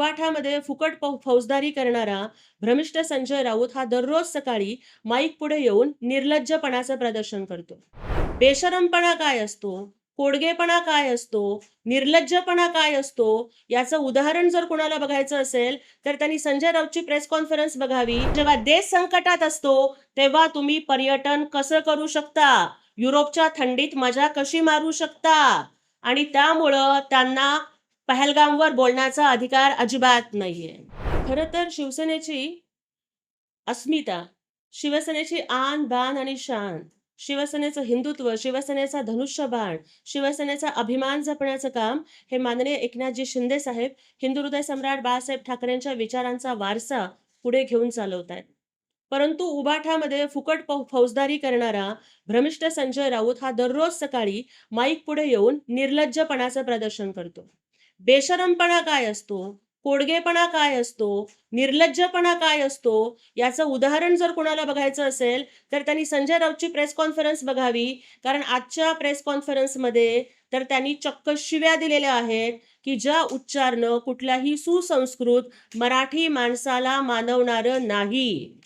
उबाठामध्ये फुकट फौजदारी करणारा भ्रमिष्ट संजय राऊत हा दररोज सकाळी माईक पुढे येऊन निर्लज्जपणाचं प्रदर्शन करतो. बेशरमपणा काय असतो? कोडगेपणा काय असतो? निर्लज्जपणा काय असतो? याचं उदाहरण जर कुणाला बघायचं असेल तर त्यांनी संजय राऊतची प्रेस कॉन्फरन्स बघावी. जेव्हा देश संकटात असतो तेव्हा तुम्ही पर्यटन कसं करू शकता? युरोपच्या थंडीत मजा कशी मारू शकता? आणि त्यामुळं त्यांना पहलगामवर बोलण्याचा अधिकार अजिबात नाहीये. खरं तर शिवसेनेची अस्मिता शिवसेनेची आन बान आणि शान शिवसेनेचं हिंदुत्व शिवसेनेचा धनुष्यबाण शिवसेनेचा अभिमान जपण्याचं काम हे माननीय एकनाथजी शिंदे साहेब हिंदू हृदय सम्राट बाळासाहेब ठाकरेंच्या विचारांचा वारसा पुढे घेऊन चालवत आहेत परंतु उबाठामध्ये फुकट फौजदारी करणारा भ्रमिष्ट संजय राऊत हा दररोज सकाळी माईक पुढे येऊन निर्लज्जपणाचं प्रदर्शन करतो. बेशरमपणा काय असतो? कोडगेपणा काय असतो? निर्लज्जपणा काय असतो? याचं उदाहरण जर कोणाला बघायचं असेल तर त्यांनी संजय राऊतची प्रेस कॉन्फरन्स बघावी. कारण आजच्या प्रेस कॉन्फरन्समध्ये तर त्यांनी चक्क शिव्या दिलेल्या आहेत की ज्या उच्चारणं कुठल्याही सुसंस्कृत मराठी माणसाला मानवणारं नाही.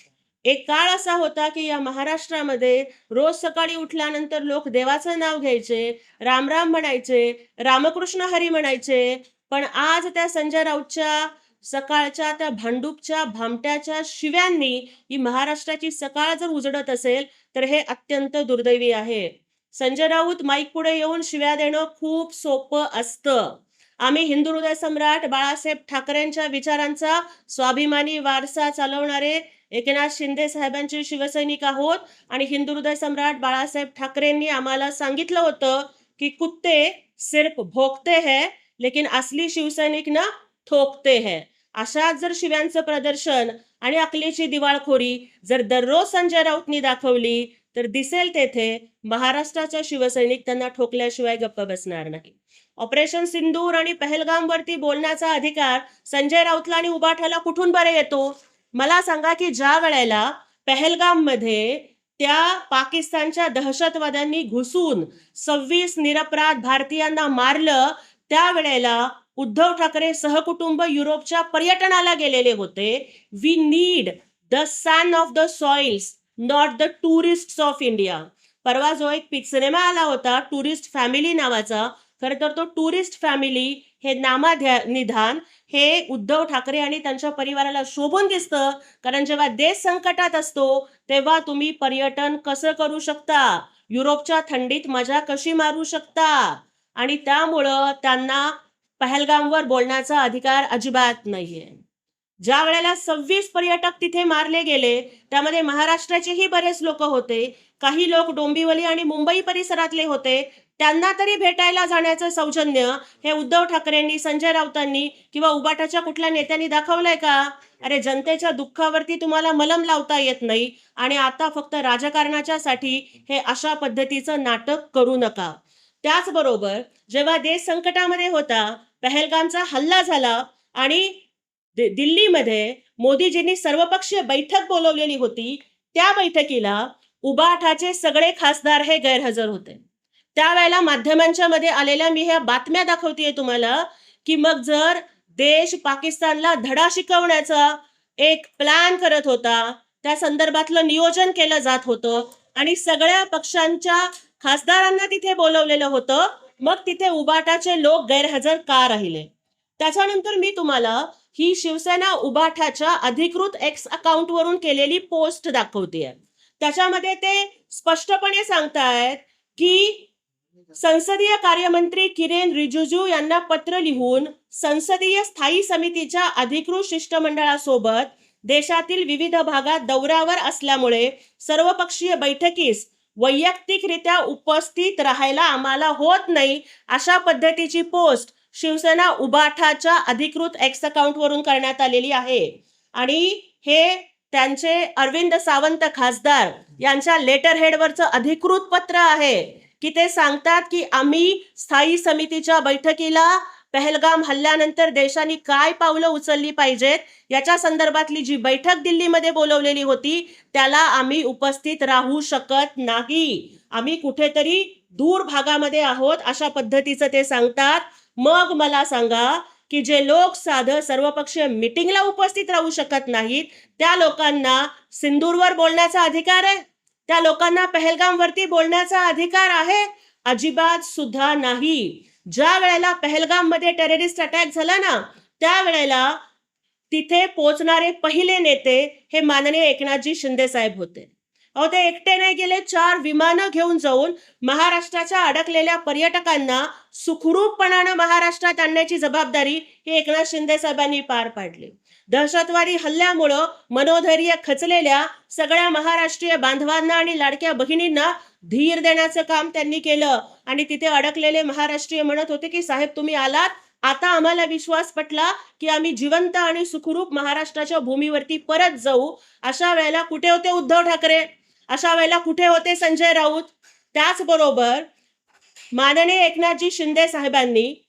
एक काळ असा होता की या महाराष्ट्रामध्ये रोज सकाळी उठल्यानंतर लोक देवाचं नाव घ्यायचे रामराम म्हणायचे रामकृष्ण हरी म्हणायचे पण आज त्या संजय राऊतच्या सकाळच्या त्या भांडूपच्या भामट्याच्या शिव्यांनी ही महाराष्ट्राची सकाळ जर उजडत असेल तर हे अत्यंत दुर्दैवी आहे. संजय राऊत माईक पुढे येऊन शिव्या देणं खूप सोपं असतं. आम्ही हिंदू हृदय सम्राट बाळासाहेब ठाकरेंच्या विचारांचा स्वाभिमानी वारसा चालवणारे एकनाथ शिंदे साहेबांचे शिवसैनिक आहोत आणि हिंदू हृदय सम्राट बाळासाहेब ठाकरेंनी आम्हाला सांगितलं होतं की कुत्ते सिर्फ भोगते है लेकिन असली शिवसैनिक ना ठोकते हैं. अशा जर शिव्यांचं प्रदर्शन आणि अकलेची दिवाळखोरी जर दररोज संजय राऊतनी दाखवली तर दिसेल तेथे महाराष्ट्राच्या शिवसैनिक त्यांना ठोकल्याशिवाय गप्प बसणार नाही. ऑपरेशन सिंदूर आणि पहलगाम वरती बोलण्याचा अधिकार संजय राऊतला आणि उबाठाला कुठून बरे येतो? मला सांगा की ज्या वेळेला पहलगाममध्ये त्या पाकिस्तानच्या दहशतवाद्यांनी घुसून सव्वीस निरपराध भारतीयांना मारलं त्यावेळेला उद्धव ठाकरे सहकुटुंब युरोपच्या पर्यटनाला गेलेले होते. We need the son of the soils not the tourist of India परवा जो एक पिक सिनेमा आला होता टुरिस्ट फॅमिली नावाचा. खरं तर तो टुरिस्ट फॅमिली हे नामाध्या निधान हे उद्धव ठाकरे आणि त्यांच्या परिवाराला शोभून दिसतं. कारण जेव्हा देश संकटात असतो तेव्हा तुम्ही पर्यटन कसं करू शकता? युरोपच्या थंडीत मजा कशी मारू शकता? आणि त्यामुळं त्यांना पहलगामवर बोलण्याचा अधिकार अजिबात नाहीये. ज्या वेळेला सव्वीस पर्यटक तिथे मारले गेले त्यामध्ये महाराष्ट्राचेही बरेच लोक होते. काही लोक डोंबिवली आणि मुंबई परिसरातले होते. त्यांना तरी भेटायला जाण्याचं सौजन्य हे उद्धव ठाकरेंनी संजय राऊतांनी किंवा उबाटाच्या कुठल्या नेत्यांनी दाखवलंय का? अरे जनतेच्या दुःखावरती तुम्हाला मलम लावता येत नाही आणि आता फक्त राजकारणाच्या साठी हे अशा पद्धतीचं नाटक करू नका. त्याचबरोबर जेव्हा देश संकटामध्ये होता पहलगामचा हल्ला झाला आणि दिल्लीमध्ये मोदीजींनी सर्वपक्षीय बैठक बोलवलेली होती त्या बैठकीला उबाठाचे सगळे खासदार हे गैरहजर होते. त्यावेळेला माध्यमांच्या मध्ये आलेल्या मी ह्या बातम्या दाखवतेय तुम्हाला की मग जर देश पाकिस्तानला धडा शिकवण्याचा एक प्लॅन करत होता त्या संदर्भातलं नियोजन केलं जात होतं आणि सगळ्या पक्षांच्या खासदारांना तिथे बोलवलेलं होतं. मग तिथे उबाटाचे लोक गैरहजर का राहिले? त्याच्यानंतर मी तुम्हाला ही शिवसेना उबाठाच्या अधिकृत एक्स अकाउंट वरून केलेली पोस्ट दाखवते त्याच्यामध्ये ते स्पष्टपणे सांगतायत की संसदीय कार्यमंत्री किरेन रिजिजू यांना पत्र लिहून संसदीय स्थायी समितीच्या अधिकृत शिष्टमंडळासोबत देशातील विविध भागात दौऱ्यावर असल्यामुळे सर्वपक्षीय बैठकीस वैयक्तिकरित्या उपस्थित राहायला आम्हाला होत नाही अशा पद्धतीची पोस्ट शिवसेना उबाठाच्या अधिकृत एक्स अकाउंटवरून करण्यात आलेली आहे. आणि हे त्यांचे अरविंद सावंत खासदार यांच्या लेटर हेडवरचं अधिकृत पत्र आहे की ते सांगतात की आम्ही स्थायी समितीच्या बैठकीला पहलगाम हल्ल्यानंतर देशाने काय पावलं उचलली पाहिजेत? याच्या संदर्भातली जी बैठक दिल्लीमध्ये बोलवलेली होती त्याला आम्ही उपस्थित राहू शकत नाही. आम्ही कुठेतरी दूर भागामध्ये आहोत अशा पद्धतीचं ते सांगतात. मग मला सांगा की जे लोक साधं सर्वपक्षीय मिटिंगला उपस्थित राहू शकत नाहीत त्या लोकांना सिंदूरवर बोलण्याचा अधिकार आहे? त्या लोकांना पहलगामवरती बोलण्याचा अधिकार आहे? अजिबात सुद्धा नाही. ज्या वेळेला पहलगाममध्ये टेररिस्ट अटॅक झाला ना त्यावेळेला तिथे पोचणारे पहिले नेते हे माननीय एकनाथजी शिंदे साहेब होते. अहो ते एकटे नाही गेले चार विमानं घेऊन जाऊन महाराष्ट्राच्या अडकलेल्या पर्यटकांना सुखरूपपणानं महाराष्ट्रात आणण्याची जबाबदारी ही एकनाथ शिंदे साहेबांनी पार पाडली. दहशतवादी हल्ल्यामुळं मनोधैर्य खचलेल्या सगळ्या महाराष्ट्रीय बांधवांना आणि लाडक्या बहिणींना धीर देण्याचं काम त्यांनी केलं. आणि तिथे अडकलेले महाराष्ट्रीय म्हणत होते की साहेब तुम्ही आलात. आता आम्हाला विश्वास पटला की आम्ही जिवंत आणि सुखरूप महाराष्ट्राच्या भूमीवरती परत जाऊ. अशा वेळेला कुठे होते उद्धव ठाकरे? अशा वेळेला कुठे होते संजय राऊत? त्याचबरोबर माननीय एकनाथजी शिंदे साहेबांनी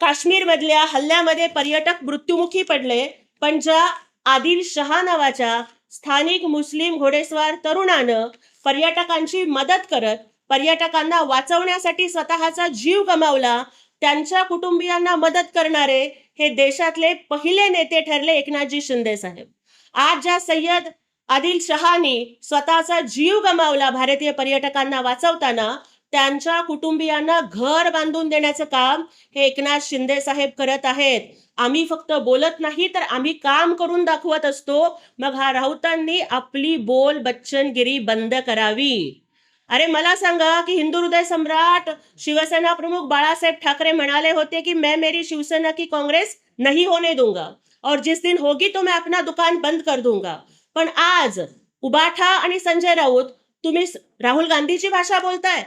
काश्मीरमधल्या हल्ल्यामध्ये पर्यटक मृत्युमुखी पडले पण ज्या आदिल शहा नावाच्या स्थानिक मुस्लिम घोडेस्वार तरुणानं पर्यटकांची मदत करत पर्यटकांना वाचवण्यासाठी स्वतःचा जीव गमावला त्यांच्या कुटुंबियांना मदत करणारे हे देशातले पहिले नेते ठरले एकनाथजी शिंदे साहेब. आज ज्या सय्यद आदिल शहानी स्वतःचा जीव गमावला भारतीय पर्यटकांना वाचवताना त्यांच्या कुटुंबियांना घर बांधून देण्याचं काम हे एकनाथ शिंदे साहेब करत आहेत. आम्ही फक्त बोलत नाही तर आम्ही काम करून दाखवत असतो. मग हा राऊतांनी आपली बोल बच्चनगिरी बंद करावी. अरे मला सांगा की हिंदू हृदय सम्राट शिवसेना प्रमुख बाळासाहेब ठाकरे म्हणाले होते की मैं मेरी शिवसेना की कांग्रेस नहीं होने दूंगा. और जिस दिन होगी तो मैं अपना दुकान बंद कर दूंगा. पण आज उबाठा आणि संजय राऊत तुम्ही राहुल गांधीची भाषा बोलताय?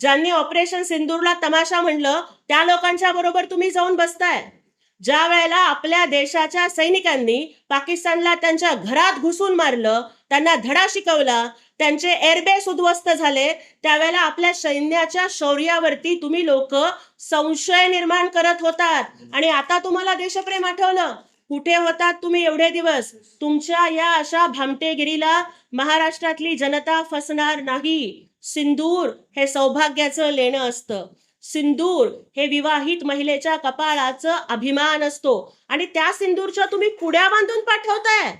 ज्यांनी ऑपरेशन सिंदूरला तमाशा म्हणलं त्या लोकांच्या बरोबर तुम्ही जाऊन बसताय. ज्या वेळेला आपल्या देशाच्या सैनिकांनी पाकिस्तानला त्यांच्या घरात घुसून मारलं त्यांना धडा शिकवला त्यांचे एअरबेस उद्ध्वस्त झाले त्यावेळेला आपल्या सैन्याच्या शौर्यावरती तुम्ही लोक संशय निर्माण करत होतात. आणि आता तुम्हाला देशप्रेम आठवलं. कुठे होतात तुम्ही एवढे दिवस? तुमच्या या अशा भामटेगिरीला महाराष्ट्रातली जनता फसणार नाही. सिंदूर हे सौभाग्याचं लेणं असतं. सिंदूर हे विवाहित महिलेच्या कपाळाचं अभिमान असतो. आणि त्या सिंदूरच्या तुम्ही पुड्या बांधून पाठवताय.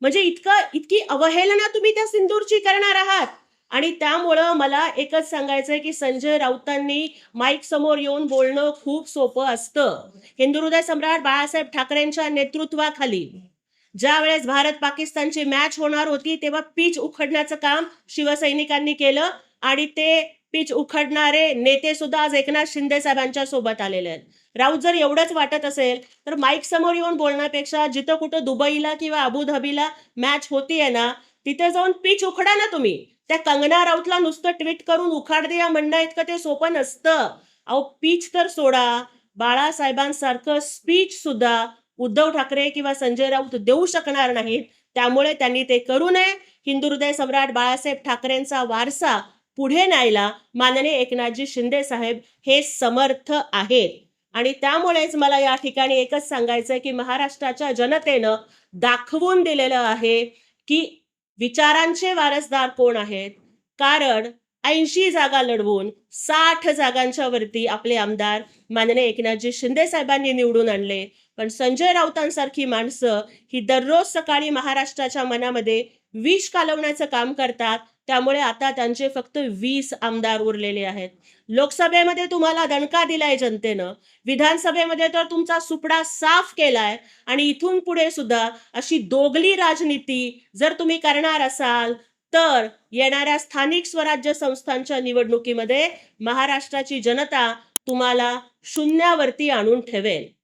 म्हणजे इतकं इतकी अवहेलना तुम्ही त्या सिंदूरची करणार आहात. आणि त्यामुळं मला एकच सांगायचंय की संजय राऊतांनी माईक समोर येऊन बोलणं खूप सोपं असतं. हिंदू हृदय सम्राट बाळासाहेब ठाकरेंच्या नेतृत्वाखाली ज्या वेळेस भारत पाकिस्तानची मॅच होणार होती तेव्हा पिच उखडण्याचं काम शिवसैनिकांनी केलं आणि ते पिच उखडणारे नेते सुद्धा आज एकनाथ शिंदे साहेबांच्या सोबत आलेले आहेत. राऊत जर एवढंच वाटत असेल तर माईक समोर येऊन बोलण्यापेक्षा जिथं कुठं दुबईला किंवा अबुधाबीला मॅच होतीये ना तिथे जाऊन पिच उखडा ना तुम्ही. त्या कंगना राऊतला नुसतं ट्विट करून उखाड दे या म्हणणं इतकं ते सोपं नसतं. अहो पीच तर सोडा. बाळासाहेबांसारखं स्पीच सुद्धा उद्धव ठाकरे किंवा संजय राऊत देऊ शकणार नाहीत. त्यामुळे त्यांनी ते करू नये. हिंदू हृदय सम्राट बाळासाहेब ठाकरेंचा वारसा पुढे न्यायला माननीय एकनाथजी शिंदे साहेब हे समर्थ आहेत. आणि त्यामुळेच मला या ठिकाणी एकच सांगायचंय की महाराष्ट्राच्या जनतेनं दाखवून दिलेलं आहे की विचारांचे वारसदार कोण आहेत? कारण ऐंशी जागा लढवून साठ जागांच्या वरती आपले आमदार माननीय एकनाथजी शिंदे साहेबांनी निवडून आणले. पण संजय राऊतांसारखी माणसं ही दररोज सकाळी महाराष्ट्राच्या मनामध्ये विष कालवण्याचं काम करतात. त्यामुळे आता त्यांचे फक्त वीस आमदार उरलेले आहेत. लोकसभेमध्ये तुम्हाला दणका दिलाय जनतेनं. विधानसभेमध्ये तर तुमचा सुपडा साफ केलाय. आणि इथून पुढे सुद्धा अशी दोगली राजनीती जर तुम्ही करणार असाल तर येणाऱ्या स्थानिक स्वराज्य संस्थांच्या निवडणुकीमध्ये महाराष्ट्राची जनता तुम्हाला शून्यावरती आणून ठेवेल.